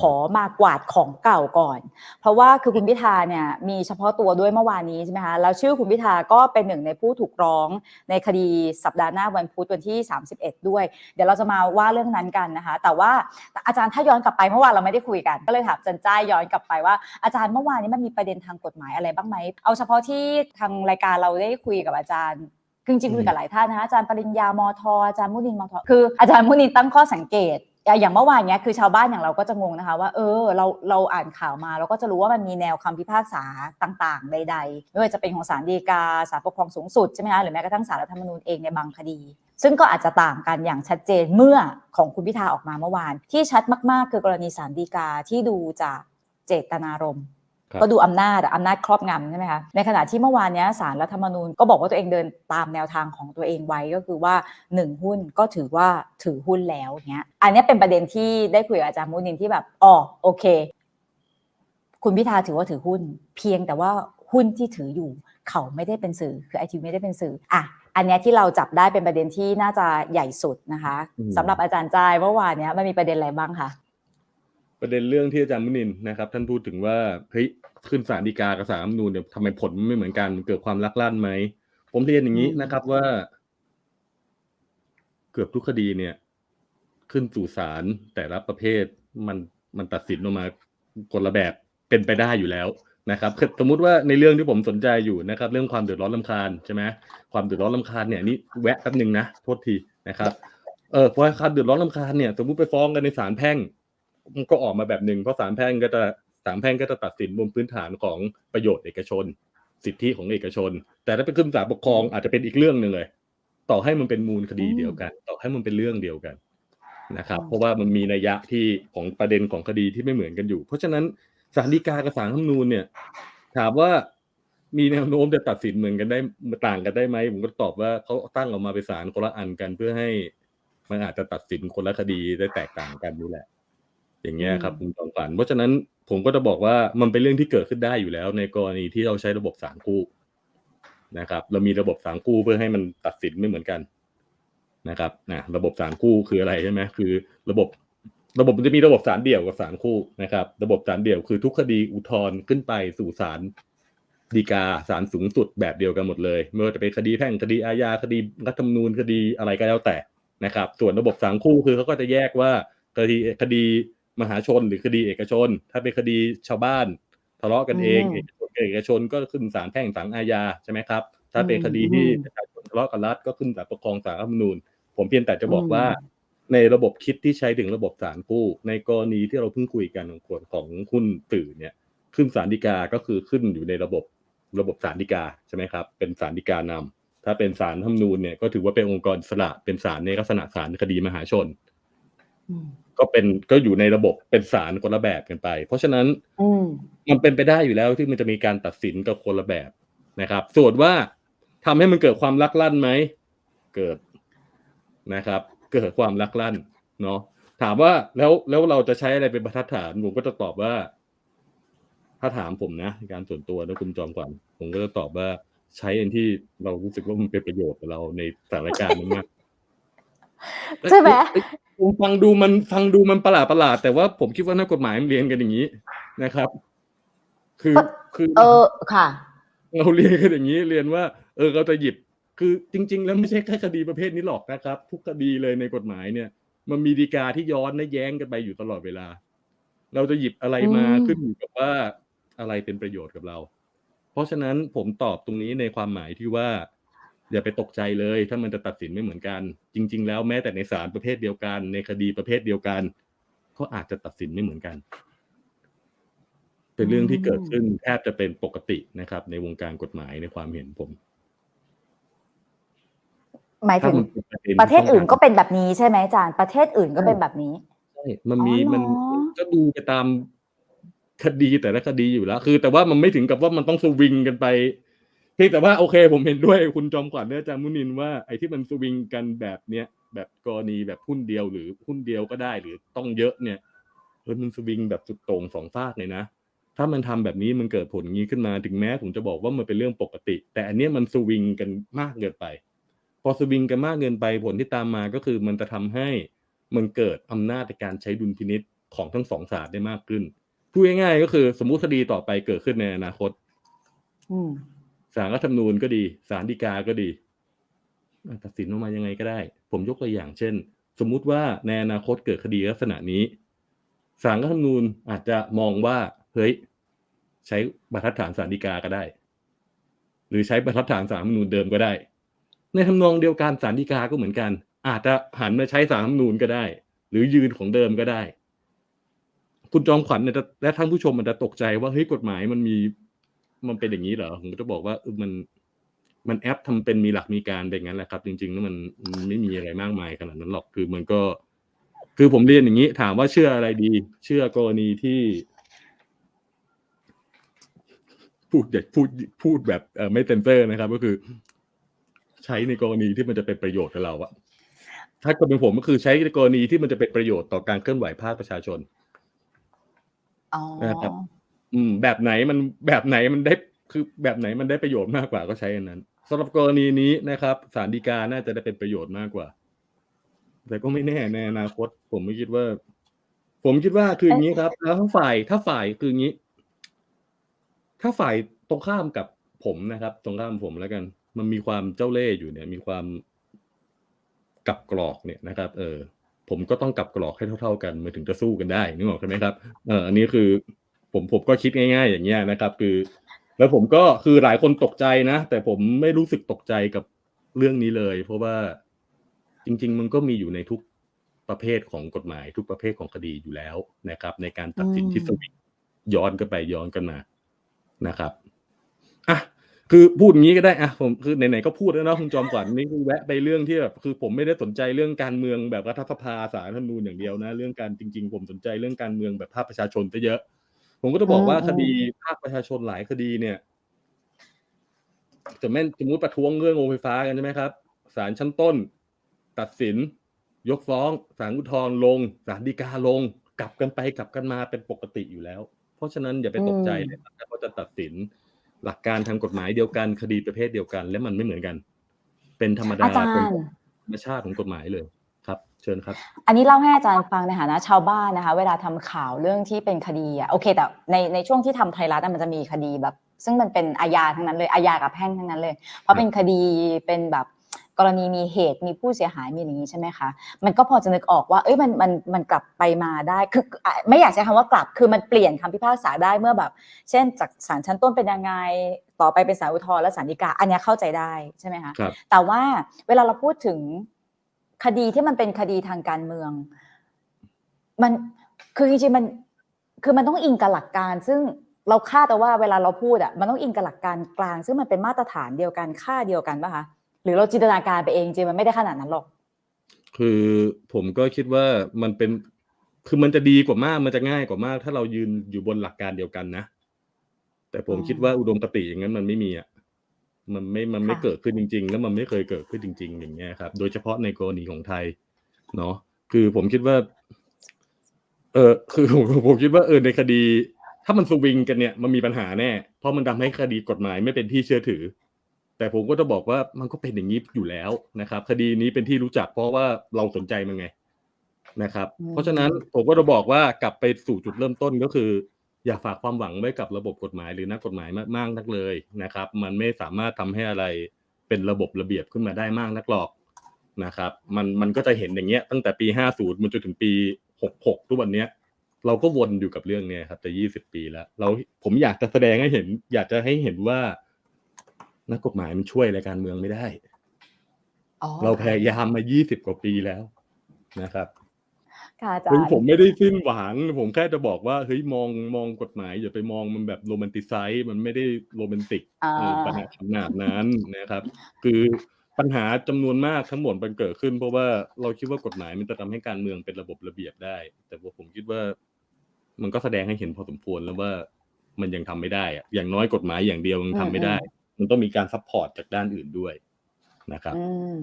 ขอมากวาดของเก่าก่อน เพราะว่าคือคุณพิธาเนี่ยมีเฉพาะตัวด้วยเมื่อวานนี้ใช่ไหมคะแล้วชื่อคุณพิธาก็เป็นหนึ่งในผู้ถูกร้องในคดีสัปดาห์หน้าวันพุธวันที่ 31 ด้วย เดี๋ยวเราจะมาว่าเรื่องนั้นกันนะคะ แต่ว่าอาจารย์ถ้าย้อนกลับไปเมื่อวานเราไม่ได้คุยกัน ก็เลยถามจันจ้ายย้อนกลับไปว่าอาจารย์เมื่อวานนี้มันมีประเด็นทางกฎหมายอะไรบ้างไหมเอาเฉพาะที่ทางรายการเราได้คุยกับอาจารย์จริงๆคุยกับหลายท่านนะคะอาจารย์ปริญญามทอาจารย์มุนินมทคืออาจารย์มุนินตั้งข้อสังเกต อย่างเมื่อวานเนี้ยคือชาวบ้านอย่างเราก็จะงงนะคะ ว่าเออเราเราอ่านข่าวมาเราก็จะรู้ว่ามันมีแนวคำพิพากษาต่างๆ ใดๆไม่ว่าจะเป็นของศาลฎีกาศาลปกครองสูงสุดใช่ไหมคะหรือแม้กระทั่งศาลรัฐธรรมนูญเองในบางคดี ซึ่งก็อาจจะต่างกันอย่างชัดเจนเมื่อของคุณพิธาออกมาเมื่อวาน ที่ชัดมากๆ คือกรณีศาลฎีกาที่ดูจากเจตนารมณ์ ก็ดูอำนาจอะอำนาจครอบงำใช่ไหมคะในขณะที่เมื่อวานเนี้ยสารรัฐธรรมนูญก็บอกว่าตัวเองเดินตามแนวทางของตัวเองไว้ก็คือว่าหนึ่งหุ้นก็ถือว่าถือหุ้นแล้วเนี้ยอันเนี้ยเป็นประเด็นที่ได้คุยกับอาจารย์มุนินที่แบบอ๋อโอเค คุณพิธาถือว่าถือหุ้น เพียงแต่ว่าหุ้นที่ถืออยู่ เขาไม่ได้เป็นสื่อคือไอทีไม่ได้เป็นสื่ออะอันเนี้ยที่เราจับได้เป็นประเด็นที่น่าจะใหญ่สุดนะคะอืมสำหรับอาจารย์จ้ายเมื่อวานเนี้ยมันมีประเด็นอะไรบ้างคะ ประเด็นเรื่องที่อาจารย์มุนินนะครับ ท่านพูดถึงว่าเฮ้ยขึ้นศาลฎีกากับศาลรัฐธรรมนูญเนี่ยทำไมผลไม่เหมือนกันมันเกิดความลักลั่นไหมผมเรียนอย่างนี้นะครับว่า เกือบทุกคดีเนี่ย ขึ้นสู่ศาลแต่ละประเภทมันมันตัดสินออกมาคนละแบบเป็นไปได้อยู่แล้วนะครับคือสมมุติว่าในเรื่องที่ผมสนใจอยู่นะครับ เรื่องความเดือดร้อนลำคาญใช่ไหมความเดือดร้อนลำคาญเนี่ยนี่แวะแป๊บหนึ่งนะโทษทีนะครับเออพราความเดือดร้อนลำคาญเนี่ยสมมติไปฟ้องกันในศาลแพ่ง ก็ออกมาแบบหนึ่งเพราะศาลแพ่งก็จะศาลแพ่งก็จะตัดสินบนพื้นฐานของประโยชน์เอกชน สิทธิของเอกชน แต่ถ้าไปขึ้นศาลปกครองอาจจะเป็นอีกเรื่องหนึ่งเลย ต่อให้มันเป็นมูลคดีเดียวกัน ต่อให้มันเป็นเรื่องเดียวกันนะครับ เพราะว่ามันมีนัยยะที่ของประเด็นของคดีที่ไม่เหมือนกันอยู่ เพราะฉะนั้นศาลฎีกากับศาลรัฐธรรมนูญเนี่ย ถามว่ามีแนวโน้มจะตัดสินเหมือนกันได้ต่างกันได้ไหมผมก็ตอบว่าเขาตั้งออกมาเป็นศาลคนละอันกันเพื่อให้มันอาจจะตัดสินคนละคดีได้แตกต่างกันนี่แหละ อย่างเงี้ยครับคุณจอมขวัญเพราะฉะนั้นผมก็จะบอกว่ามันเป็นเรื่องที่เกิดขึ้นได้อยู่แล้ว ในกรณีที่เราใช้ระบบสารกู้นะครับเรามีระบบสารกู้เพื่อให้มันตัดสินไม่เหมือนกันนะครับนะระบบสารกู้คืออะไรใช่ไหมคือ ระบบระบบมันจะมีระบบสารเดี่ยวกับสารคู่นะครับ ระบบสารเดี่ยวคือทุกคดีอุทธรณ์ขึ้นไปสู่ศาลฎีกาศาลสูงสุดแบบเดียวกันหมดเลยไม่ว่าจะเป็นคดีแพ่งคดีอาญาคดีรัฐธรรมนูญคดีอะไรก็แล้วแต่นะครับ ส่วนระบบสารคู่คือเขาก็จะแยกว่าคดีคดี มหาชนหรือคดีเอกชน ถ้าเป็นคดีชาวบ้านทะเลาะกันเองเอกชนกับเอกชนก็ขึ้นศาลแพ่งศาลอาญาใช่ไหมครับ ถ้าเป็นคดีที่ประชาชนทะเลาะกับรัฐก็ขึ้นศาลปกครองศาลรัฐธรรมนูญ ผมเพียงแต่จะบอกว่า ในระบบคิดที่ใช้ถึงระบบสารกู้ในกรณีที่เราเพิ่งคุยกันของคนของหุ้นสื่อเนี่ย ขึ้นสารดีกาก็คือขึ้นอยู่ในระบบระบบสารดีกาใช่ไหมครับ เป็นสารดีกานำถ้าเป็นสารธรรมนูญเนี่ยก็ถือว่าเป็นองค์กรอิสระเป็นสารในลักษณะสารคดีมหาชนอืมก็เป็นก็อยู่ในระบบเป็นสารคนละแบบกันไป เพราะฉะนั้นอืมมันเป็นไปได้อยู่แล้วที่มันจะมีการตัดสินกับคนละแบบนะครับ ส่วนว่าทำให้มันเกิดความลักลั่นไหมเกิดนะครับ เกิดความลักลั่นเนาะถามว่าแล้วแล้วเราจะใช้อะไรเป็นบรรทัดฐานผมก็จะตอบว่า ถ้าถามผมนะในการส่วนตัวนะคุณจอมขวัญผมก็จะตอบว่าใช้อันที่เรารู้สึกว่ามันเป็นประโยชน์กับเราในสถานการณ์นั้นมาก ใช่ไหมผมฟังดูมันฟังดูมันประหลาดประหลาดแต่ว่าผมคิดว่านักกฎหมายมันเรียนกันอย่างนี้นะครับ คือคือ เออค่ะ เราเรียนกันอย่างนี้เรียนว่า เออเราจะหยิบ คือจริง ๆ แล้วไม่ใช่แค่คดีประเภทนี้หรอกนะครับ ทุกคดีเลยในกฎหมายเนี่ย มันมีดีกาที่ย้อนและแย้งกันไปอยู่ตลอดเวลา เราจะหยิบอะไรมาอืมขึ้นอยู่กับว่าอะไรเป็นประโยชน์กับเรา เพราะฉะนั้นผมตอบตรงนี้ในความหมายที่ว่า อย่าไปตกใจเลย ถ้ามันจะตัดสินไม่เหมือนกัน จริง ๆ แล้วแม้แต่ในศาลประเภทเดียวกัน ในคดีประเภทเดียวกัน ก็อาจจะตัดสินไม่เหมือนกัน เป็นเรื่องที่เกิดขึ้นแทบจะเป็นปกตินะครับ ในวงการกฎหมายในความเห็นผมหมายถึงถ้ามันเป็นประเด็นประเทศอื่นก็เป็นแบบนี้ใช่ไหมอาจารย์ประเทศอื่นก็เป็นแบบนี้ใช่มันมีอ๋อเหรอมันก็ดูไปตามคดีแต่ละคดีอยู่แล้ว คือ แต่ว่ามันไม่ถึงกับว่ามันต้องสวิงกันไปเพียงแต่ว่าโอเคผมเห็นด้วยคุณจอมขวัญเนี่ยอาจารย์มุนินว่าไอ้ที่มันสวิงกันแบบเนี้ยแบบกรณีแบบหุ้นเดียวหรือหุ้นเดียวก็ได้หรือต้องเยอะเนี่ยเออมันสวิงแบบสุดโต่งสองฝากเลยนะ ถ้ามันทำแบบนี้มันเกิดผลงนี้ขึ้นมาถึงแม้ผมจะบอกว่ามันเป็นเรื่องปกติ แต่อันเนี้ยมันสวิงกันมากเกินไป พอสวิงกันมากเกินไปผลที่ตามมาก็คือมันจะทำให้มันเกิดอำนาจในการใช้ดุลพินิษของทั้งสองศาลได้มากขึ้นพูดง่ายๆก็คือสมมุติคดีต่อไปเกิดขึ้นในอนาคต อืม ศาลรัฐธรรมนูญก็ดีศาลฎีกาก็ดีตัดสินออกมายังไงก็ได้ ผมยกตัวอย่างเช่น สมมุติว่าในอนาคตเกิดคดีลักษณะนี้ศาลรัฐธรรมนูญอาจจะมองว่าเฮ้ยใช้บรรทัดฐานศาลฎีกาก็ได้ หรือใช้บรรทัดฐานศาลรัฐธรรมนูญเดิมก็ได้ ในทำนองเดียวกันศาลฎีกาก็เหมือนกัน อาจจะหันมาใช้ศาลรัฐธรรมนูญก็ได้ หรือยืนของเดิมก็ได้ คุณจอมขวัญและท่านผู้ชมมันจะตกใจว่าเฮ้ยกฎหมายมันมี มันเป็นอย่างนี้เหรอผมก็จะบอกว่าเออมันมันแอปทำเป็นมีหลักมีการเป็นอย่างนั้นแหละครับ จริงๆแล้วมันมันไม่มีอะไรมากมายขนาดนั้นหรอกคือมันก็ คือผมเรียนอย่างนี้ ถามว่าเชื่ออะไรดี เชื่อกรณีที่พูดเด็ดพูดพูดแบบเออไม่เซนเซอร์นะครับ ก็คือ ใช้ในกรณีที่มันจะเป็นประโยชน์กับเราอะถ้าเกิดเป็นผมก็คือใช้ในกรณีที่มันจะเป็นประโยชน์ต่อการเคลื่อนไหวภาคประชาชนอ๋อนะครับ อืม แบบไหนมันแบบไหนมันได้คือแบบไหนมันได้ประโยชน์มากกว่าก็ใช้อันนั้นสำหรับกรณีนี้นะครับสารดีกาน่าจะได้เป็นประโยชน์มากกว่า แต่ก็ไม่แน่ในอนาคต ผมไม่คิดว่า ผมคิดว่าคืออย่างนี้ครับ แล้วถ้าฝ่ายถ้าฝ่ายคืออย่างนี้ ถ้าฝ่ายตรงข้ามกับผมนะครับ ตรงข้ามผมแล้วกัน มันมีความเจ้าเล่ห์อยู่เนี่ย มีความกับกรอกเนี่ยนะครับ เออ ผมก็ต้องกับกรอกให้เท่า ๆกันมันถึงจะสู้กันได้นึกออกใช่ไหมครับเอออันนี้คือ ผมผมก็คิดง่าย ๆ อย่างเงี้ยนะครับ คือ แล้วผมก็คือหลายคนตกใจนะ แต่ผมไม่รู้สึกตกใจกับเรื่องนี้เลย เพราะว่าจริง ๆ มันก็มีอยู่ในทุกประเภทของกฎหมาย ทุกประเภทของคดีอยู่แล้วนะครับ ในการตัดสินที่สวิงย้อนกันไปย้อนกันมานะครับอะคือพูดอย่างนี้ก็ได้อะผมคือไหนๆก็พูดแล้วเนาะคุณจอมขวัญนี่คือแวะไปเรื่องที่แบบคือผมไม่ได้สนใจเรื่องการเมืองแบบรัฐสภาสารรัฐธรรมนูญอย่างเดียวนะ เรื่องการจริง ๆ ผมสนใจเรื่องการเมืองแบบภาคประชาชนซะเยอะ ผมก็จะบอกว่าอืมคดีภาคประชาชนหลายคดีเนี่ยจะแม่นสมมติประท้วงเรื่องโรงไฟฟ้ากันใช่ไหมครับศาลชั้นต้น ตัดสิน ยกฟ้องศาลอุทธรณ์ลงศาลฎีกาลง กลับกันไปกลับกันมาเป็นปกติอยู่แล้ว เพราะฉะนั้นอย่าไปตกใจเลยครับถ้าเขาจะตัดสินหลักการทางกฎหมายเดียวกัน คดีประเภทเดียวกัน และมันไม่เหมือนกัน เป็นธรรมดาอาจารเป็นย์ธรรมชาติของกฎหมายเลยครับ เชิญครับ อันนี้เล่าให้อาจารย์ฟังในฐานะชาวบ้านนะคะ เวลาทำข่าวเรื่องที่เป็นคดีอะโอเค แต่ในในช่วงที่ทำไทยรัฐอะมันจะมีคดีแบบ ซึ่งมันเป็นอาญาทั้งนั้นเลยอาญากับแพ่งทั้งนั้นเลย เพราะเป็นคดีเป็นแบบกรณีมีเหตุมีผู้เสียหายมีอย่างนี้ใช่ไหมคะ มันก็พอจะนึกออกว่าเอ้ยมันมันมันกลับไปมาได้คืออะไม่อยากใช้คำว่ากลับคือมันเปลี่ยนคำพิพากษาได้เมื่อแบบ เช่นจากศาลชั้นต้นเป็นยังไงต่อไปเป็นศาลอุทธรณ์และศาลฎีกา อันเนี้ยเข้าใจได้ใช่ไหมคะครับแต่ว่าเวลาเราพูดถึง คดีที่มันเป็นคดีทางการเมือง มันคือจริงๆมันคือมันต้องอิงกับหลักการ ซึ่งเราคาดแต่ว่าเวลาเราพูดอะมันต้องอิงกับหลักการกลาง ซึ่งมันเป็นมาตรฐานเดียวกันค่าเดียวกันป่ะคะหรือเราจินตนาการไปเองจริงมันไม่ได้ขนาดนั้นหรอก คือผมก็คิดว่ามันเป็นคือมันจะดีกว่ามากมันจะง่ายกว่ามาก ถ้าเรายืนอยู่บนหลักการเดียวกันนะแต่ผมอืมคิดว่าอุดมคติอย่างนั้นมันไม่มีอะ มันไม่มันไม่ค่ะเกิดขึ้นจริง ๆ แล้วมันไม่เคยเกิดขึ้นจริง ๆ อย่างเงี้ยครับ โดยเฉพาะในกรณีของไทยเนาะคือผมคิดว่า เออคือผมผมคิดว่าเออในคดี ถ้ามันสวิงกันเนี่ยมันมีปัญหาแน่ เพราะมันทำให้คดีกฎหมายไม่เป็นที่เชื่อถือ แต่ผมก็จะบอกว่ามันก็เป็นอย่างนี้อยู่แล้วนะครับ คดีนี้เป็นที่รู้จักเพราะว่าเราสนใจมันไงนะครับอืมเพราะฉะนั้นผมก็จะบอกว่ากลับไปสู่จุดเริ่มต้นก็คือ อย่าฝากความหวังไว้กับระบบกฎหมายหรือนักกฎหมายมากๆนักเลยนะครับ มันไม่สามารถทำให้อะไรเป็นระบบระเบียบขึ้นมาได้มากนักหรอกนะครับ มันมันก็จะเห็นอย่างเงี้ยตั้งแต่ปี 50มันจนถึงปี 66 ทุกวันเนี้ย เราก็วนอยู่กับเรื่องเนี้ยครับแต่20 ปีแล้ว เราผมอยากจะแสดงให้เห็น อยากจะให้เห็นว่านักกฎหมายมันช่วยอะไรการเมืองไม่ได้อ๋อเราพยายามมา 20 กว่าปีแล้วนะครับ ค่ะอาจารซึ่งย์ผมไม่ได้สิ้นหวัง ผมแค่จะบอกว่าเฮ้ยมองมองกฎหมายอย่าไปมองมันแบบโรแมนติไซส์มันไม่ได้โรแมนติกอ่าเออปัญหาขนาดนั้นนะครับ คือปัญหาจำนวนมากทั้งหมดมันเกิดขึ้น เพราะว่าเราคิดว่ากฎหมายมันจะทำให้การเมืองเป็นระบบระเบียบได้ แต่ว่าผมคิดว่า มันก็แสดงให้เห็นพอสมควรแล้วว่ามันยังทำไม่ได้อะอย่างน้อยกฎหมายอย่างเดียวยังทำไม่ได้ มันต้องมีการซัพพอร์ตจากด้านอื่นด้วย นะครับอืม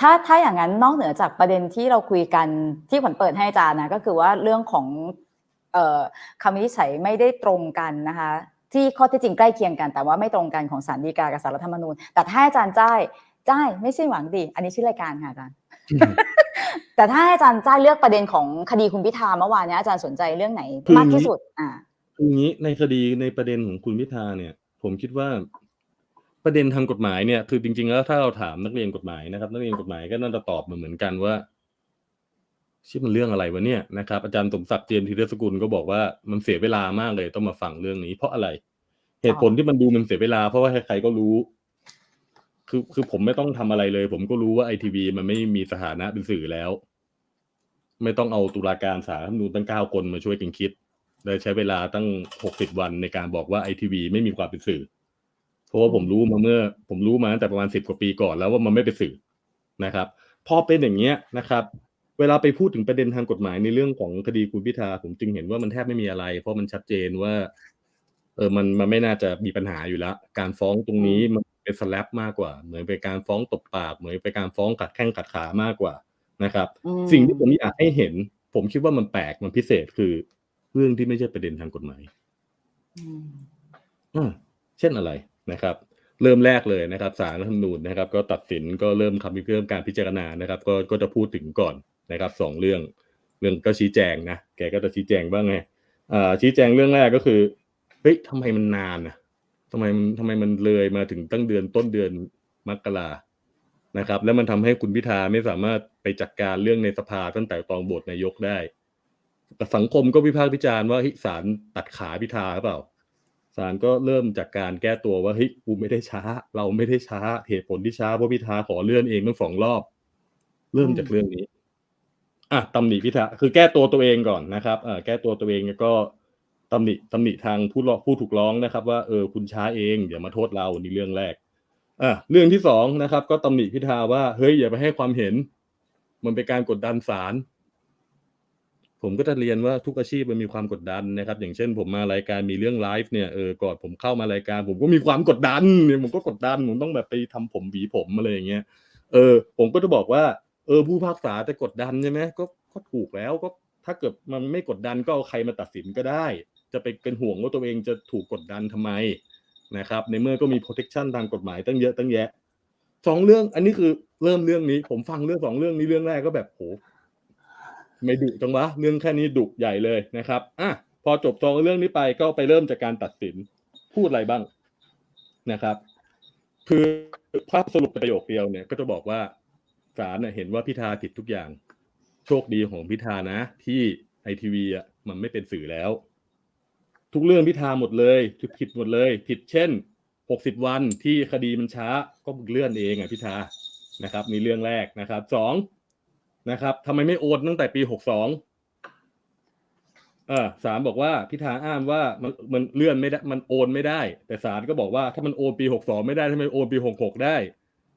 ถ้าถ้าอย่างนั้นนอกเหนือจากประเด็นที่เราคุยกันที่ผลเปิดให้อาจารย์นะก็คือว่าเรื่องของเอ่อคำวินิจฉัยไม่ได้ตรงกันนะคะที่ข้อเท็จจริงใกล้เคียงกันแต่ว่าไม่ตรงกันของสารดีกากับสารรัฐธรรมนูญ แต่ถ้าอาจารย์จ้ายจ้ายไม่ใช่หวังดี อันนี้ชื่อรายการค่ะอาจารย์ แต่ถ้าให้อาจารย์จ้าเลือกประเด็นของคดีคุณพิธาเมื่อวานเนี้ยอาจารย์สนใจเรื่องไหนคือมากที่สุด อ่าคืออย่างนี้ในคดีในประเด็นของคุณพิธาเนี่ย ผมคิดว่า ประเด็นทางกฎหมายเนี่ยคือจริง ๆ แล้วถ้าเราถามนักเรียนกฎหมายนะครับ นักเรียนกฎหมายก็น่าจะตอบมาเหมือนกันว่าชื่อมันเรื่องอะไรวะเนี่ยนะครับอาจารย์สมศักดิ์เจียมธีรสกุลก็บอกว่ามันเสียเวลามากเลยต้องมาฟังเรื่องนี้เพราะอะไร เหตุผลที่มันดูมันเสียเวลา เพราะว่าใครๆก็รู้ คือคือผมไม่ต้องทำอะไรเลย ผมก็รู้ว่าไอทีวีมันไม่มีสถานะเป็นสื่อแล้ว ไม่ต้องเอาตุลาการสารรัฐมนูญตั้งเก้าคนมาช่วยกันคิดเลยใช้เวลาตั้งหกสิบวันในการบอกว่าไอทีวีไม่มีความเป็นสื่อ เพราะว่าผมรู้มาเมื่อ ผมรู้มาตั้งแต่ประมาณสิบกว่าปีก่อนแล้วว่ามันไม่เป็นสื่อนะครับ พอเป็นอย่างเงี้ยนะครับ เวลาไปพูดถึงประเด็นทางกฎหมายในเรื่องของคดีคุณพิธาผมจึงเห็นว่ามันแทบไม่มีอะไร เพราะมันชัดเจนว่า เออมันมันไม่น่าจะมีปัญหาอยู่แล้ว การฟ้องตรงนี้มันเป็นสแลปมากกว่า เหมือนเป็นการฟ้องตบปาก เหมือนเป็นการฟ้องกัดแข้งกัดขามากกว่านะครับอืมสิ่งที่ผมอยากให้เห็น ผมคิดว่ามันแปลกมันพิเศษคือเรื่องที่ไม่ใช่ประเด็นทางกฎหมายอืมอ่าเช่นอะไร นะครับ เริ่มแรกเลยนะครับสารรัฐธรรมนูญนะครับ ก็ตัดสินก็เริ่มคำเริ่มการพิจารณานะครับ ก็ก็จะพูดถึงก่อนนะครับสองเรื่องเรื่องก็ชี้แจงนะแกก็จะชี้แจงว่าไงอ่าชี้แจงเรื่องแรกก็คือเฮ้ยทำไมมันนานนะทำไมมันทำไมมันเลยมาถึงตั้งเดือนต้นเดือนมกรานะครับ แล้วมันทำให้คุณพิธาไม่สามารถไปจัดการเรื่องในสภาตั้งแต่ตอนโหวตนายกได้แต่สังคมก็วิพากษ์วิจารณ์ว่าเฮ้ยศาลตัดขาพิธาหรือเปล่า ศาลก็เริ่มจากการแก้ตัวว่าเฮ้ยกูไม่ได้ช้า เราไม่ได้ช้าเหตุผลที่ช้าเพราะพิธาขอเลื่อนเองทั้งสองรอบ เริ่มจากเรื่องนี้อะตำหนิพิธาคือแก้ตัวตัวเองก่อนนะครับอ่าแก้ตัวตัวเองแล้วก็ตำหนิตำหนิทางผู้ร้องผู้ถูกร้องนะครับ ว่าเออคุณช้าเองอย่ามาโทษเรานี่เรื่องแรกอะเรื่องที่สองนะครับ ก็ตำหนิพิธาว่าเฮ้ยอย่าไปให้ความเห็น มันเป็นการกดดันศาล ผมก็จะเรียนว่าทุกอาชีพมันมีความกดดันนะครับ อย่างเช่น ผมมารายการมีเรื่องไลฟ์เนี่ยเออก่อนผมเข้ามารายการ ผมก็มีความกดดันเนี่ยผมก็กดดันผมต้องแบบไปทำผมหวีผมอะไรอย่างเงี้ยเออ ผมก็จะบอกว่า เออผู้พิพากษาจะกดดันใช่ไหมก็ก็ถูกแล้วก็ถ้าเกิดมันไม่กดดันก็เอาใครมาตัดสินก็ได้ จะไปเป็นห่วงว่าตัวเองจะถูกกดดันทำไมนะครับ ในเมื่อก็มี protection ทางกฎหมายตั้งเยอะตั้งแยะสองเรื่องอันนี้คือเริ่มเรื่องนี้ ผมฟังเรื่องสองเรื่องนี้เรื่องแรกก็แบบโห ไม่ดุจังวะเรื่องแค่นี้ดุใหญ่เลยนะครับอะพอจบสองเรื่องนี้ไปก็ไปเริ่มจากการตัดสินพูดอะไรบ้างนะครับ คือภาพสรุปประโยคเดียวเนี่ย ก็จะบอกว่าศาลเห็นว่าพิธาผิดทุกอย่าง โชคดีของพิธานะ ที่ไอทีวีอะมันไม่เป็นสื่อแล้ว ทุกเรื่องพิธาหมดเลยผิดหมดเลย ผิดเช่นหกสิบวันที่คดีมันช้าก็มึงเลื่อนเองอะพิธานะครับนี่เรื่องแรกนะครับสอง นะครับทำไมไม่โอนตั้งแต่ปีหกสองเออศาลบอกว่าพิธาอ้างว่ามันมันเลื่อนไม่ได้มันโอนไม่ได้ แต่ศาลก็บอกว่าถ้ามันโอนปีหกสองไม่ได้ทำไมโอนปีหกหกได้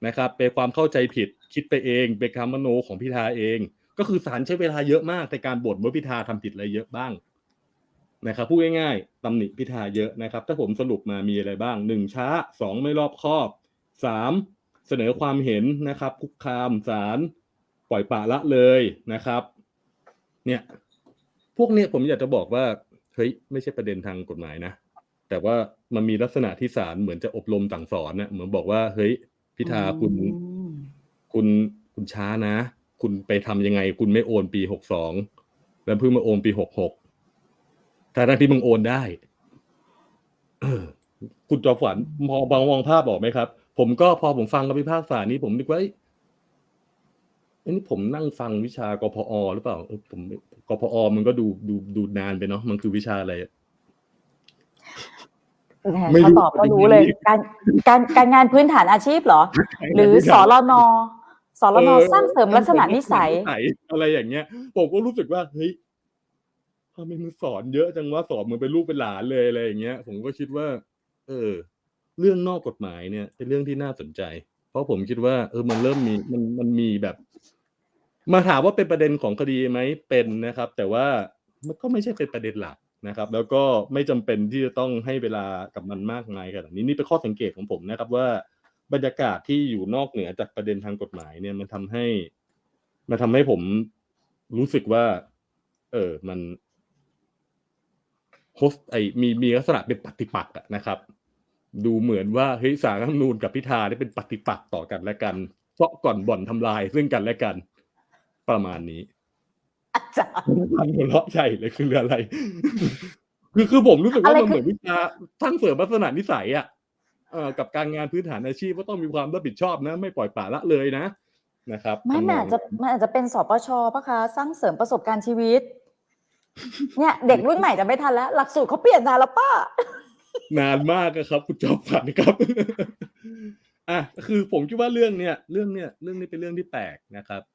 นะครับเป็นความเข้าใจผิดคิดไปเองเป็นคำมโนของพิธาเอง ก็คือศาลใช้เวลาเยอะมากในการบ่นว่าพิธาทำผิดอะไรเยอะบ้างนะครับพูดง่ายๆตำหนิพิธาเยอะนะครับ ถ้าผมสรุปมามีอะไรบ้างหนึ่งช้าสองไม่รอบคอบสามเสนอความเห็นนะครับคุกคามศาล ปล่อยปละละเลยนะครับ เนี่ย พวกเนี้ยผมอยากจะบอกว่าเฮ้ยไม่ใช่ประเด็นทางกฎหมายนะ แต่ว่ามันมีลักษณะที่ศาลเหมือนจะอบรมสั่งสอนนะเหมือนบอกว่า เฮ้ยพิธาคุณอืมคุณคุณช้านะ คุณไปทำยังไง คุณไม่โอนปีหกสองแล้วเพิ่งมาโอนปีหกหกแต่ทั้งที่มึงโอนได้เออคุณจอมฝันมองบางมองภาพบอกไหมครับ ผมก็พอผมฟังคำพิพากษานี้ผมนึกว่าเอ้ยเอ้ย นี่ผมนั่งฟังวิชากพอหรือเปล่าเออผมกพอมันก็ดูดูดูนานไปเนาะมันคือวิชาอะไรอะแหมไม่รู้เขาตอบก็รู้เลย การการการงานพื้นฐานอาชีพเหรอ หรือสรนสรนเออสร้างเสริมลักษณะนิสัย อะไรอย่างเงี้ย ผมก็รู้สึกว่าเฮ้ยทำไมมึงสอนเยอะจังว่าสอนมึงเป็นลูกเป็นหลานเลยอะไรอย่างเงี้ย ผมก็คิดว่า เออ เรื่องนอกกฎหมายเนี่ย เป็นเรื่องที่น่าสนใจ เพราะผมคิดว่า เออมันเริ่มมีมันมันมีแบบ มาถามว่าเป็นประเด็นของคดีไหมเป็นนะครับ แต่ว่ามันก็ไม่ใช่เป็นประเด็นหลักนะครับ แล้วก็ไม่จำเป็นที่จะต้องให้เวลากับมันมากมายขนาดนี้นี่เป็นข้อสังเกตของผมนะครับว่าบรรยากาศที่อยู่นอกเหนือจากประเด็นทางกฎหมายเนี่ยมันทำให้ มันทำให้ผมรู้สึกว่า เออมันโฮสไอมีมีลักษณะเป็นปฏิปักษ์นะครับ ดูเหมือนว่าเฮ้ยสารรัฐมนูญกับพิธาได้เป็นปฏิปักษ์ต่อกันและกันเพราะก่อนบ่อนทำลายซึ่งกันและกัน ประมาณนี้อาจารย์ความหัวเราะใหญ่เลยคืออะไร คือคือผมรู้สึกว่าอะไรมันคือเหมือนวิชาสร้างเสริมลักษณะนิสัยอะเอ่อกับการงานพื้นฐานอาชีพก็ต้องมีความรับผิดชอบนะ ไม่ปล่อยปละละเลยนะนะครับไม่ทำนมันองอาจจะมันอาจจะเป็นสปชปะคะ สร้างเสริมประสบการณ์ชีวิต เนี่ย เด็กรุ่นใหม่จะไม่ทันแล้ว หลักสูตรเขาเปลี่ยนนานแล้วป้านานมากอะครับ คุณจอมขวัญครับอะคือผมคิดว่าเรื่องเนี้ยเรื่องเนี้ยเรื่องนี้เป็นเรื่องที่แปลกนะครับเพ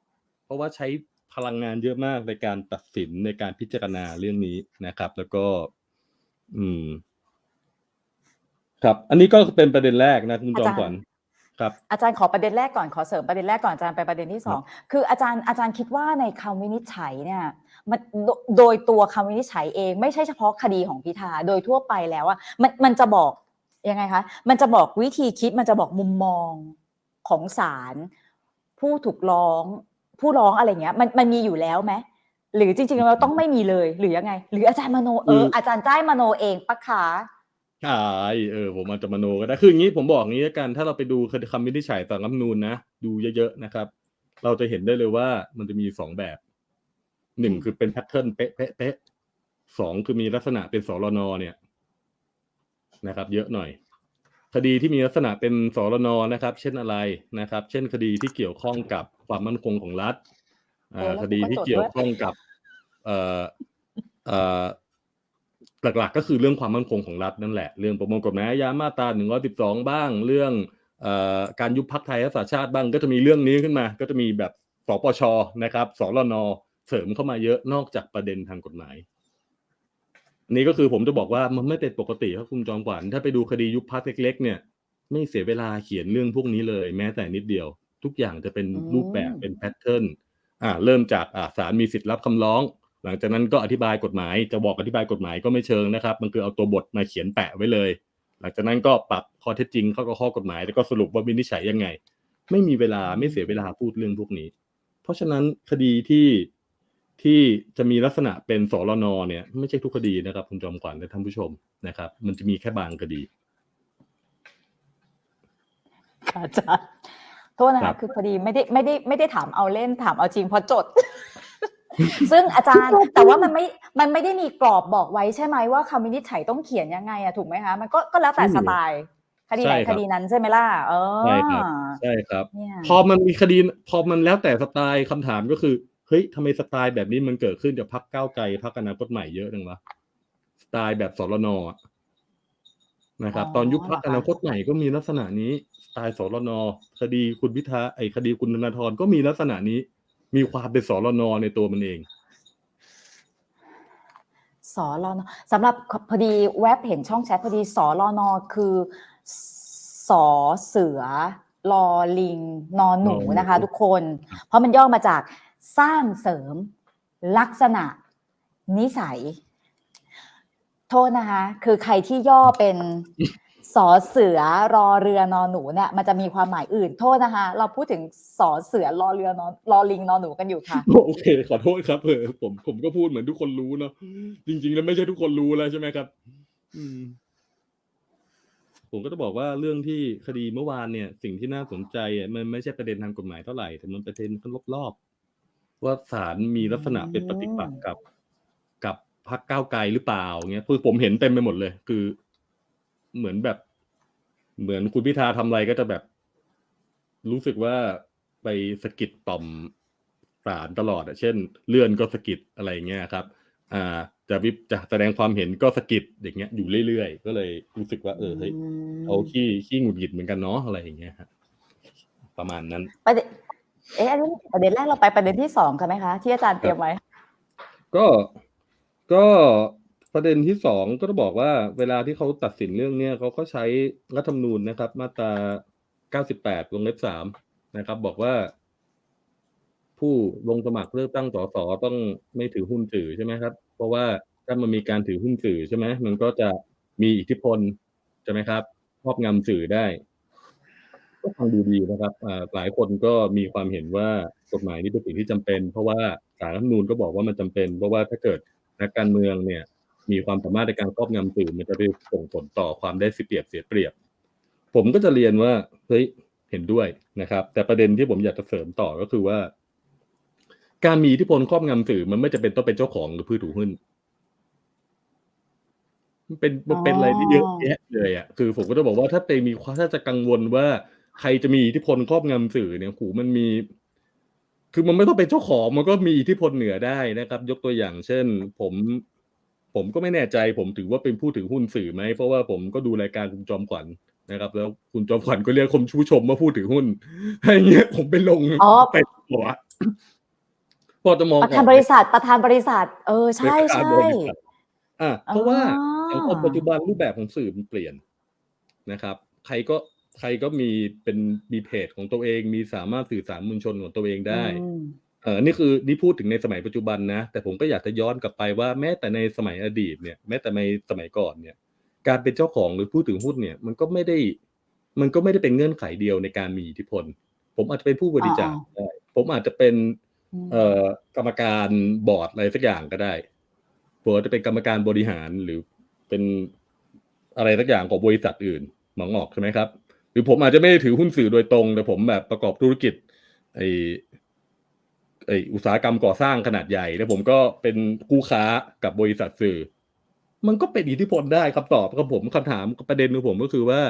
ราะว่าใช้พลังงานเยอะมากในการตัดสินในการพิจารณาเรื่องนี้นะครับ แล้วก็ อืม ครับ อันนี้ก็เป็นประเด็นแรกนะคุณจอมขวัญครับอาจารย์ขอประเด็นแรกก่อนขอเสริมประเด็นแรกก่อนอาจารย์ไปประเด็นที่สองคืออาจารย์อาจารย์คิดว่าในคำวินิจฉัยเนี่ยมันโดโดยตัวคำวินิจฉัยเองไม่ใช่เฉพาะคดีของพิธาโดยทั่วไปแล้วอะมันมันจะบอกยังไงคะมันจะบอกวิธีคิดมันจะบอกมุมมองของศาลผู้ถูกร้อง ผู้ร้องอะไรเงี้ยมันมันมีอยู่แล้วไหมหรือจริงๆเราต้องไม่มีเลยหรือยังไง หรืออาจารย์มโนเออคืออาจารย์จ้ายมโนเองปะคะใช่เออผมอาจจะมโนก็ได้คืออย่างนี้ผมบอกอย่างนี้แล้วกัน ถ้าเราไปดูคำวินิจฉัยต่างรัฐธรรมนูญนะดูเยอะๆนะครับ เราจะเห็นได้เลยว่ามันจะมีสองแบบหนึ่งคือเป็นแพทเทิร์นเป๊ะเป๊ะเป๊ะสองคือมีลักษณะเป็นสรนเนี่ยนะครับ เยอะหน่อย คดีที่มีลักษณะเป็นสรนนะครับ เช่นอะไรนะครับ เช่นคดีที่เกี่ยวข้องกับความมั่นคงของรัฐอ่าคดีที่เกี่ยวข้องกับเอ่อเอ่อหลักๆ ก็คือเรื่องความมั่นคงของรัฐนั่นแหละ เรื่องประมวลกฎหมายอาญามาตราหนึ่งร้อยสิบสองบ้าง เรื่องเอ่อการยุบพักไทยรักษาชาติบ้างก็จะมีเรื่องนี้ขึ้นมา ก็จะมีแบบสปชนะครับสรนเสริมเข้ามาเยอะนอกจากประเด็นทางกฎหมาย นี่ก็คือผมจะบอกว่ามันไม่เป็นปกติครับคุณจอมขวัญถ้าไปดูคดียุบพักเล็ก ๆ เนี่ย ไม่เสียเวลาเขียนเรื่องพวกนี้เลย แม้แต่นิดเดียว ทุกอย่างจะเป็นรูปแบบเป็นแพทเทิร์นอ่าเริ่มจากอ่าศาลมีสิทธิ์รับคำร้อง หลังจากนั้นก็อธิบายกฎหมายจะบอกอธิบายกฎหมายก็ไม่เชิงนะครับ มันคือเอาตัวบทมาเขียนแปะไว้เลย หลังจากนั้นก็ปรับข้อเท็จจริงเข้ากับข้อกฎหมาย แล้วก็สรุปว่าวินิจฉัยยังไง ไม่มีเวลาไม่เสียเวลาพูดเรื่องพวกนี้ เพราะฉะนั้นคดีที่ ที่จะมีลักษณะเป็นสรนเนี่ยไม่ใช่ทุกคดีนะครับคุณจอมขวัญและท่านผู้ชมนะครับ มันจะมีแค่บางคดีอาจารย์โทษนะครัคะบคือพอดีไม่ได้ไม่ได้ไม่ได้ถามเอาเล่นถามเอาจริงเพราะจด ซึ่งอาจารย์แต่ว่ามันไม่มันไม่ได้มีกรอบบอกไว้ใช่ไหมว่าคำวินิจฉัยต้องเขียนยังไงอะถูกไหมคะมันก็ก็แล้วแต่สไตล์คดีไหนใช่ครับคดีนั้นใช่ไหมล่ะเออใช่ครับใช่ครับเนี่ยพอมันมีคดี พอมันแล้วแต่สไตล์คำถามก็คือ เฮ้ยทำไมสไตล์แบบนี้มันเกิดขึ้นจากพักก้าวไกลพักอนาคตใหม่เยอะจังวะสไตล์แบบสรนอะนะครับ ตอนยุบพักอนาคตใหม่ก็มีลักษณะนี้สไตล์สรนคดีคุณพิธาไอคดีคุณธนาธรก็มีลักษณะนี้ มีความเป็นสรนในตัวมันเองสอรอนสำหรับพอดีแวบเห็นช่องแชทพอดีสอรอนคือสอเสือลอลิงนอนหนูนอนหนูนะคะ ทุกคน เพราะมันย่อมาจาก สร้างเสริมลักษณะนิสัย โทษนะคะ คือใครที่ย่อเป็นสอเสือรอเรือนอนหนูเนี่ยมันจะมีความหมายอื่นโทษนะคะ เราพูดถึงสอเสือรอเรือนอนรอลิงนอนหนูกันอยู่ค่ะโอเคขอโทษครับเออผมผมก็พูดเหมือนทุกคนรู้เนาะจริง ๆ แล้วไม่ใช่ทุกคนรู้แล้วใช่ไหมครับ อืม ผมก็จะบอกว่าเรื่องที่คดีเมื่อวานเนี่ย สิ่งที่น่าสนใจมันไม่ใช่ประเด็นทางกฎหมายเท่าไหร่แต่มันประเด็นข้างรอบๆ ว่าศาลมีลักษณะเป็นปฏิปักษ์กับ กับพรรคก้าวไกลหรือเปล่าเงี้ยคือผมเห็นเต็มไปหมดเลย คือ เหมือนแบบ เหมือนคุณพิธาทำอะไรก็จะแบบ รู้สึกว่าไปสะกิดต่อมศาลตลอดอะเช่น เลื่อนก็สะกิดอะไรเงี้ยครับ อ่าจะวิบจะแสดงความเห็นก็สะกิดอย่างเงี้ยอยู่เรื่อยๆ ก็เลยรู้สึกว่า เออเฮ้ยเขาขี้ขี้หงุดหงิดเหมือนกันเนาะอะไรอย่างเงี้ยครับประมาณนั้น ประเด็น เอ๊ะอันนี้ประเด็นแรกเราไปประเด็นที่สองกันไหมคะที่อาจารย์เตรียมไว้ ก็ก็ประเด็นที่สองก็ต้องบอกว่าเวลาที่เขาตัดสินเรื่องเนี้ยเขาก็ใช้รัฐธรรมนูญนะครับ มาตรา98วงเล็บ3นะครับ บอกว่า ผู้ลงสมัครเลือกตั้งสสต้องไม่ถือหุ้นสื่อใช่ไหมครับ เพราะว่าถ้ามันมีการถือหุ้นสื่อใช่ไหมมันก็จะมีอิทธิพลใช่ไหมครับครอบงำสื่อได้ ก็ฟังดูดีนะครับหลายคนก็มีความเห็นว่ากฎหมายนี้เป็นสิ่งที่จำเป็น เพราะว่าสารรัฐธรรมนูญก็บอกว่ามันจำเป็น เพราะว่าถ้าเกิดนักการเมืองเนี่ย มีความสามารถในการครอบงำสื่อมันจะไปส่งผลต่อความได้เสียเปรียบเสียเปรียบ ผมก็จะเรียนว่าเฮ้ยเห็นด้วยนะครับ แต่ประเด็นที่ผมอยากจะเสริมต่อก็คือว่า การมีอิทธิพลครอบงำสื่อมันไม่จะเป็นต้องเป็นเจ้าของหรือผู้ถือหุ้นมันเป็นมันเป็นอะไรที่เยอะแยะเลยอะคือผมก็จะบอกว่าถ้าเตมีความถ้าจะกังวลว่า ใครจะมีอิทธิพลครอบงำสื่อเนี่ยหูมันมี คือมันไม่ต้องเป็นเจ้าของมันก็มีอิทธิพลเหนือได้นะครับ ยกตัวอย่าง เช่น ผม ผมก็ไม่แน่ใจ ผมถือว่าเป็นผู้ถือหุ้นสื่อไหมเพราะว่าผมก็ดูรายการคุณจอมขวัญนะครับ แล้วคุณจอมขวัญก็เรียกคนผู้ชมว่าผู้ถือหุ้นอะไรเงี้ยผมไปลงอ๋อไปหัวพอจะมองประธานบริษัทประธานบริษัท เออใช่เป็นประธานใช่บริษัทอะเพราะว่าอ๋อสังคมปัจจุบันรูปแบบของสื่อมันเปลี่ยนนะครับ ใครก็ ใครก็มีเป็นมีเพจของตัวเอง มีสามารถสื่อสารมวลชนของตัวเองได้อืมเออนี่คือนี่พูดถึงในสมัยปัจจุบันนะ แต่ผมก็อยากจะย้อนกลับไปว่าแม้แต่ในสมัยอดีตเนี่ย แม้แต่ในสมัยก่อนเนี่ย การเป็นเจ้าของหรือผู้ถือหุ้นเนี่ย มันก็ไม่ได้ มันก็ไม่ได้เป็นเงื่อนไขเดียวในการมีอิทธิพล ผมอาจจะเป็นผู้บริจาคได้ผมอาจจะเป็นเอ่อกรรมการบอร์ดอะไรสักอย่างก็ได้ผมอาจจะเป็นกรรมการบริหารหรือเป็นอะไรสักอย่างของบริษัทอื่นหมองออกใช่ไหมครับ หรือผมอาจจะไม่ได้ถือหุ้นสื่อโดยตรง แต่ผมแบบประกอบธุรกิจไอไออุตสาหกรรมก่อสร้างขนาดใหญ่ แล้วผมก็เป็นคู่ค้ากับบริษัทสื่อ มันก็เป็นอิทธิพลได้คำตอบกับผมคำถามประเด็นของผมก็คือว่า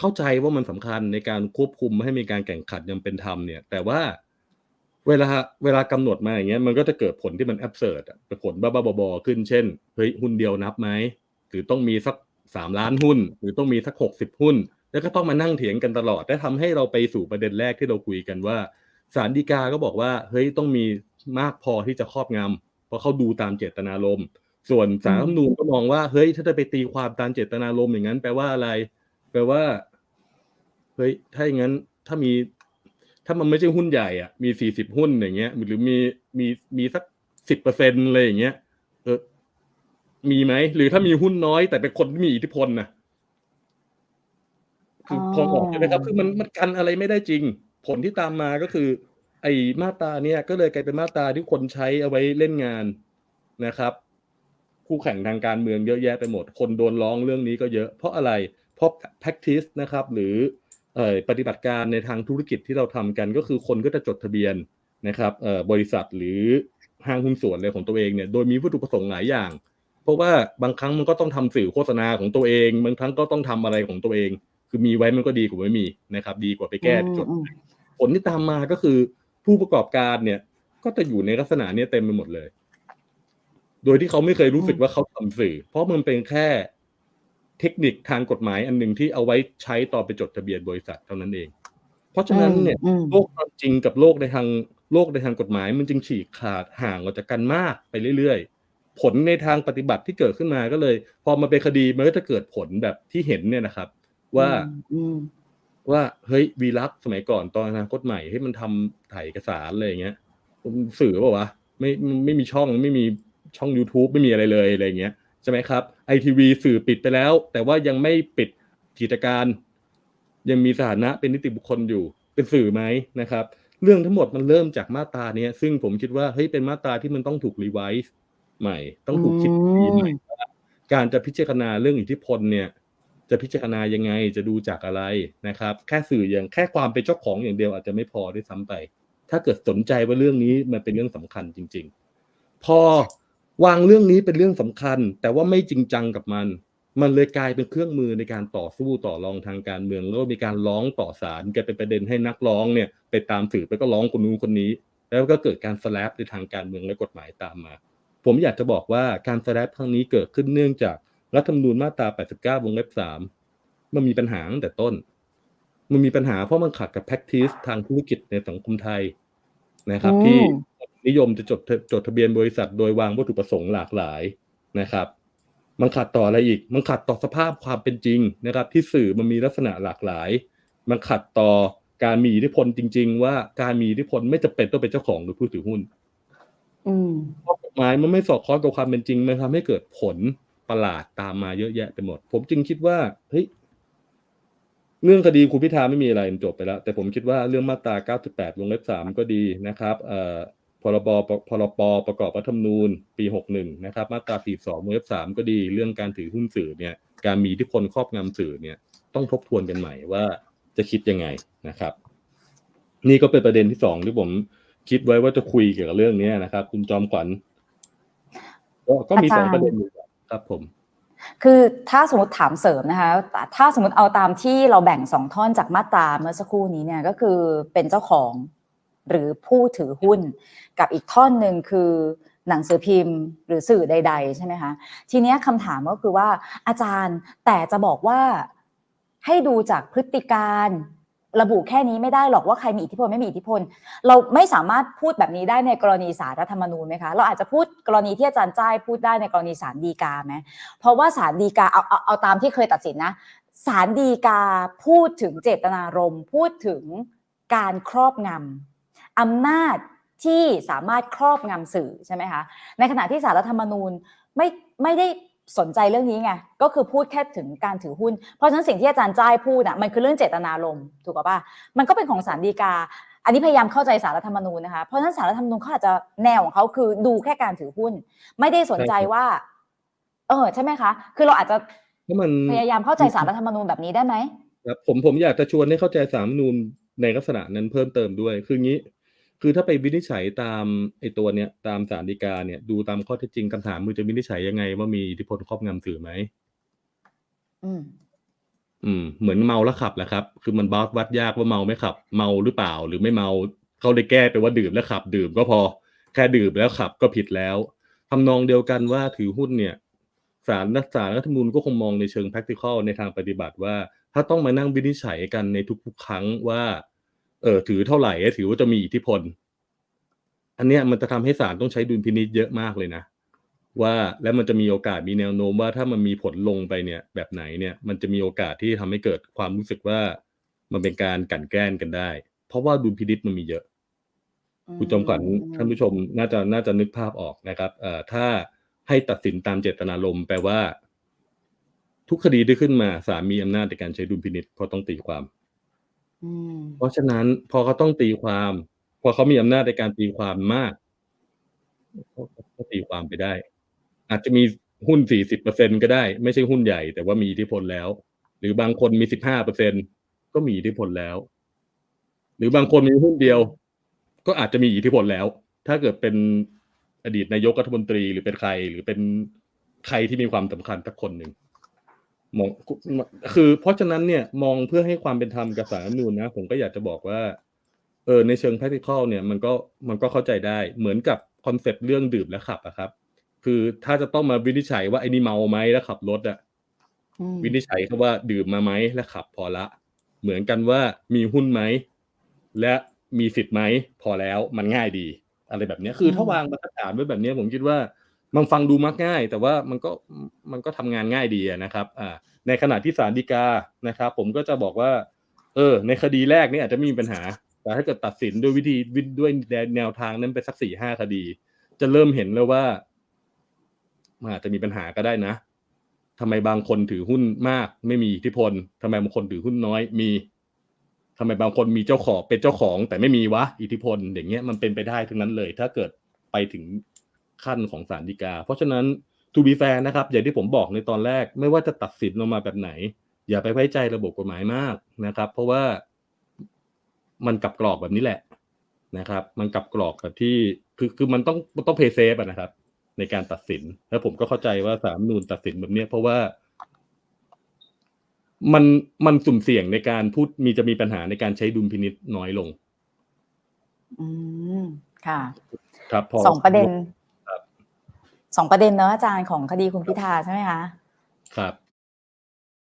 เข้าใจว่ามันสำคัญในการควบคุมไม่ให้มีการแข่งขันยังเป็นธรรมเนี่ย แต่ว่าเวลาเวลากำหนดมาอย่างเงี้ยมันก็จะเกิดผลที่มันแอบเสิร์ดอะเป็นผลบ้าๆบอๆขึ้นเช่นเฮ้ยหุ้นเดียวนับไหมหรือต้องมีสักสามล้านหุ้น หรือต้องมีสักหกสิบหุ้น แล้วก็ต้องมานั่งเถียงกันตลอดและทำให้เราไปสู่ประเด็นแรกที่เราคุยกันว่าศาลฎีกาก็บอกว่าเฮ้ยต้องมีมากพอที่จะครอบงำเพราะเขาดูตามเจตนารมณ์ส่วนศาลรัฐมนูญก็มองว่าเฮ้ยถ้าจะไปตีความตามเจตนารมณ์อย่างนั้น แปลว่าอะไร แปลว่าเฮ้ยถ้าอย่างนั้นถ้ามี ถ้ามันไม่ใช่หุ้นใหญ่อะมีสี่สิบหุ้นอย่างเงี้ย หรือมีมีมีสักสิบเปอร์เซ็นต์อะไรอย่างเงี้ยเออมีไหมหรือถ้ามีหุ้นน้อยแต่เป็นคนที่มีอิทธิพลนะ คือพอออกใช่ไหมครับ คือมันมันกันอะไรไม่ได้จริง ผลที่ตามมาก็คือ ไอ้มาตราเนี้ยก็เลยกลายเป็นมาตราที่คนใช้เอาไว้เล่นงานนะครับ คู่แข่งทางการเมืองเยอะแยะไปหมด คนโดนร้องเรื่องนี้ก็เยอะ เพราะอะไร เพราะ practice นะครับ หรือเอ่อปฏิบัติการในทางธุรกิจที่เราทำกันก็คือคนก็จะจดทะเบียนนะครับเอ่อบริษัทหรือห้างหุ้นส่วนอะไรของตัวเองเนี่ยโดยมีวัตถุประสงค์หลายอย่าง เพราะว่าบางครั้งมันก็ต้องทำสื่อโฆษณาของตัวเอง บางครั้งก็ต้องทำอะไรของตัวเอง คือมีไว้มันก็ดีกว่าไม่มีนะครับ ดีกว่าไปแก้จดอืมผลที่ตามมาก็คือ ผู้ประกอบการเนี่ย ก็จะอยู่ในลักษณะเนี้ยเต็มไปหมดเลย โดยที่เขาไม่เคยรู้สึกว่าเขาทำสื่อ เพราะมันเป็นแค่เทคนิคทางกฎหมายอันหนึ่งที่เอาไว้ใช้ตอนไปจดทะเบียนบริษัทเท่านั้นเอง เพราะฉะนั้นเนี่ยอืมโลกความจริงกับโลกในทางโลกในทางกฎหมาย มันจึงฉีกขาดห่างออกจากกันมากไปเรื่อยๆ ผลในทางปฏิบัติที่เกิดขึ้นมาก็เลย พอมาเป็นคดีมันก็จะเกิดผลแบบที่เห็นเนี่ยนะครับ ว่าอืมว่าเฮ้ยวีลักษณ์สมัยก่อนตอนอนาคตใหม่ให้มันทำถ่ายเอกสารอะไรอย่างเงี้ยผมสื่อเปล่าวะไม่ไม่ไม่มีช่องไม่มีช่อง YouTube ไม่มีอะไรเลยอะไรอย่างเงี้ยใช่ไหมครับไอทีวีสื่อปิดไปแล้ว แต่ว่ายังไม่ปิดกิจการ ยังมีสถานะเป็นนิติบุคคลอยู่ เป็นสื่อไหมนะครับ เรื่องทั้งหมดมันเริ่มจากมาตราเนี้ย ซึ่งผมคิดว่าเฮ้ยเป็นมาตราที่มันต้องถูกรีไวซ์ใหม่ ต้องถูกคิดดีใหม่ว่าการจะพิจารณาเรื่องอิทธิพลเนี่ย จะพิจารณายังไงจะดูจากอะไรนะครับ แค่สื่ออย่างแค่ความเป็นเจ้าของอย่างเดียวอาจจะไม่พอด้วยซ้ำไป ถ้าเกิดสนใจว่าเรื่องนี้มันเป็นเรื่องสำคัญจริง ๆ พอวางเรื่องนี้เป็นเรื่องสำคัญ แต่ว่าไม่จริงจังกับมัน มันเลยกลายเป็นเครื่องมือในการต่อสู้ต่อรองทางการเมืองแล้วก็มีการร้องต่อศาลกลายเป็นประเด็นให้นักร้องเนี่ยไปตามสื่อไปก็ร้องคนนู้นคนนี้ แล้วก็เกิดการสแลปในทางการเมืองและกฎหมายตามมา ผมอยากจะบอกว่าการสแลปครั้งนี้เกิดขึ้นเนื่องจาก รัฐธรรมนูญมาตรา 89 วงเล็บ 3 มันมีปัญหาตั้งแต่ต้น มันมีปัญหาเพราะมันขัดกับ practice ทางธุรกิจในสังคมไทยนะครับอืมที่นิยมจะจดจดทะเบียนบริษัทโดยวางวัตถุประสงค์หลากหลายนะครับ มันขัดต่ออะไรอีก มันขัดต่อสภาพความเป็นจริงนะครับ ที่สื่อมันมีลักษณะหลากหลาย มันขัดต่อการมีอิทธิพลจริง ๆ ว่าการมีอิทธิพลไม่จำเป็นต้องเป็นเจ้าของหรือผู้ถือหุ้นอืมเพราะกฎหมายมันไม่สอดคล้องกับความเป็นจริงมันทำให้เกิดผล ประหลาดตามมาเยอะแยะไปหมด ผมจึงคิดว่าเฮ้ยเรื่องคดีคุณพิธาไม่มีอะไรจบไปแล้ว แต่ผมคิดว่าเรื่องมาตรา 98 วงเล็บ 3 ก็ดีนะครับเอ่อพรบพรปประกอบรัฐธรรมนูญปี 61 นะครับ มาตรา 42 วงเล็บ 3 ก็ดีเรื่องการถือหุ้นสื่อเนี่ย การมีอิทธิพลครอบงำสื่อเนี่ย ต้องทบทวนกันใหม่ว่าจะคิดยังไงนะครับ นี่ก็เป็นประเด็นที่สองที่ผมคิดไว้ว่าจะคุยเกี่ยวกับเรื่องนี้นะครับ คุณจอมขวัญก็ก็มีสองประเด็นอยู่ ครับผม คือถ้าสมมติถามเสริมนะคะ ถ้าสมมติเอาตามที่เราแบ่งสองท่อนจากมาตราเมื่อสักครู่นี้เนี่ยก็คือเป็นเจ้าของหรือผู้ถือหุ้น กับอีกท่อนหนึ่งคือหนังสือพิมพ์ หรือสื่อใด ๆ ใช่ไหมคะ ทีนี้คำถามก็คือว่าอาจารย์แต่จะบอกว่าให้ดูจากพฤติการ ระบุแค่นี้ไม่ได้หรอกว่าใครมีอิทธิพลไม่มีอิทธิพล เราไม่สามารถพูดแบบนี้ได้ในกรณีสารรัฐธรรมนูญไหมคะเราอาจจะพูดกรณีที่อาจารย์จ้ายพูดได้ในกรณีสารดีกาไหมเพราะว่าสารดีกาเอาเอาเอาตามที่เคยตัดสินนะสารดีกาพูดถึงเจตนารมณ์พูดถึงการครอบงำอำนาจที่สามารถครอบงำสื่อใช่ไหมคะในขณะที่สารรัฐธรรมนูญไม่ไม่ได้ สนใจเรื่องนี้ไงก็คือพูดแค่ถึงการถือหุ้น เพราะฉะนั้นสิ่งที่อาจารย์จ้ายพูดอะมันคือเรื่องเจตนารมณ์ถูกป่ะมันก็เป็นของสารดีกา อันนี้พยายามเข้าใจสารรัฐธรรมนูญนะคะเพราะฉะนั้นสารรัฐธรรมนูญเขาอาจจะแนวของเขาคือดูแค่การถือหุ้น ไม่ได้สนใจใช่ครับว่า เออ ใช่ไหมคะ คือเราอาจจะเพราะมันพยายามเข้าใจสารรัฐธรรมนูญแบบนี้ได้ไหมครับผมผมอยากจะชวนให้เข้าใจสามนูญในลักษณะนั้นเพิ่มเติมด้วย คืองี้ คือถ้าไปวินิจฉัยตามไอ้ตัวเนี้ยตามสารดีกาเนี่ยดูตามข้อเท็จจริงคำถามมือจะวินิจฉัยยังไง ว่ามีอิทธิพลครอบงำสื่อไหมอืมอืม เหมือนเมาแล้วขับแหละครับ คือมันบัสวัดยากว่าเมาไม่ขับ เมาหรือเปล่า หรือไม่เมาเขาเลยแก้ไปว่าดื่มแล้วขับ ดื่มก็พอ แค่ดื่มแล้วขับก็ผิดแล้วทำนองเดียวกันว่าถือหุ้นเนี่ยสารนักสารรัฐธรรมนูญก็คงมองในเชิง practical ในทางปฏิบัติว่า ถ้าต้องมานั่งวินิจฉัยกันในทุกๆครั้งว่า เออถือเท่าไหร่ถือว่าจะมีอิทธิพล อันเนี้ยมันจะทำให้ศาลต้องใช้ดุลพินิจเยอะมากเลยนะ ว่าแล้วมันจะมีโอกาสมีแนวโน้มว่าถ้ามันมีผลลงไปเนี่ยแบบไหนเนี่ย มันจะมีโอกาสที่ทำให้เกิดความรู้สึกว่ามันเป็นการกลั่นแกล้งกันได้ เพราะว่าดุลพินิจมันมีเยอะคุณจอมขวัญท่านผู้ชมน่าจะน่าจะนึกภาพออกนะครับเอ่อถ้าให้ตัดสินตามเจตนารมณ์แปลว่า ทุกคดีที่ขึ้นมาศาลมีอำนาจในการใช้ดุลพินิจเพราะต้องตีความอืม เพราะฉะนั้นพอเขาต้องตีความ พอเขามีอำนาจในการตีความมากเขาก็ตีความไปได้ อาจจะมีหุ้น40เปอร์เซ็นก็ได้ ไม่ใช่หุ้นใหญ่ แต่ว่ามีอิทธิพลแล้ว หรือบางคนมี15เปอร์เซ็นก็มีอิทธิพลแล้ว หรือบางคนมีหุ้นเดียว ก็อาจจะมีอิทธิพลแล้ว ถ้าเกิดเป็นอดีตนายกรัฐมนตรีหรือเป็นใครหรือเป็นใครที่มีความสำคัญสักคนหนึ่ง มองคือเพราะฉะนั้นเนี่ยมองเพื่อให้ความเป็นธรรมกับสารรัฐธรรมนูญนะ ผมก็อยากจะบอกว่าเออในเชิง practical เนี่ยมันก็มันก็เข้าใจได้เหมือนกับคอนเซ็ปต์เรื่องดื่มและขับอะครับ คือถ้าจะต้องมาวินิจฉัยว่าไอ้นี่เมาไหมแล้วขับรถอะอืมวินิจฉัยเขาว่าดื่มมาไหมและขับพอละ เหมือนกันว่ามีหุ้นไหมและมีสิทธิ์ไหมพอแล้วมันง่ายดี อะไรแบบเนี้ยคือถ้าวางมาตรฐานไว้แบบเนี้ยผมคิดว่า มันฟังดูมักง่าย แต่ว่ามันก็มันก็ทำงานง่ายดีนะครับอ่าในขณะที่ศาลฎีกานะครับ ผมก็จะบอกว่า เออ ในคดีแรกนี่อาจจะไม่มีปัญหา แต่ถ้าเกิดตัดสินด้วยวิธีวิด้วยแนวทางนั้นไปสักสี่ห้าคดี จะเริ่มเห็นแล้วว่ามันอาจจะมีปัญหาก็ได้นะทำไมบางคนถือหุ้นมาก ไม่มีอิทธิพลทำไมบางคนถือหุ้นน้อยมีทำไมบางคนมีเจ้าของเป็นเจ้าของ แต่ไม่มีวะอิทธิพล อย่างเงี้ยมันเป็นไปได้ทั้งนั้นเลย ถ้าเกิดไปถึง ขั้นของศาลฎีกา เพราะฉะนั้น to be fair นะครับ อย่างที่ผมบอกในตอนแรก ไม่ว่าจะตัดสินออกมาแบบไหน อย่าไปไว้ใจระบบกฎหมายมากนะครับ เพราะว่ามันกลับกรอกแบบนี้แหละนะครับ มันกลับกรอกแบบที่คือคือมันต้องมันต้องเพย์เซฟนะครับ ในการตัดสินแล้วผมก็เข้าใจว่าสามนูนตัดสินแบบเนี้ยเพราะว่ามันมันสุ่มเสี่ยงในการพูดมีจะมีปัญหาในการใช้ดุลพินิษน้อยลง อืม ค่ะ ครับพอสองประเด็นครับ สองประเด็นเนอะอาจารย์ของคดีคุณพิธาใช่ไหมคะ ครับ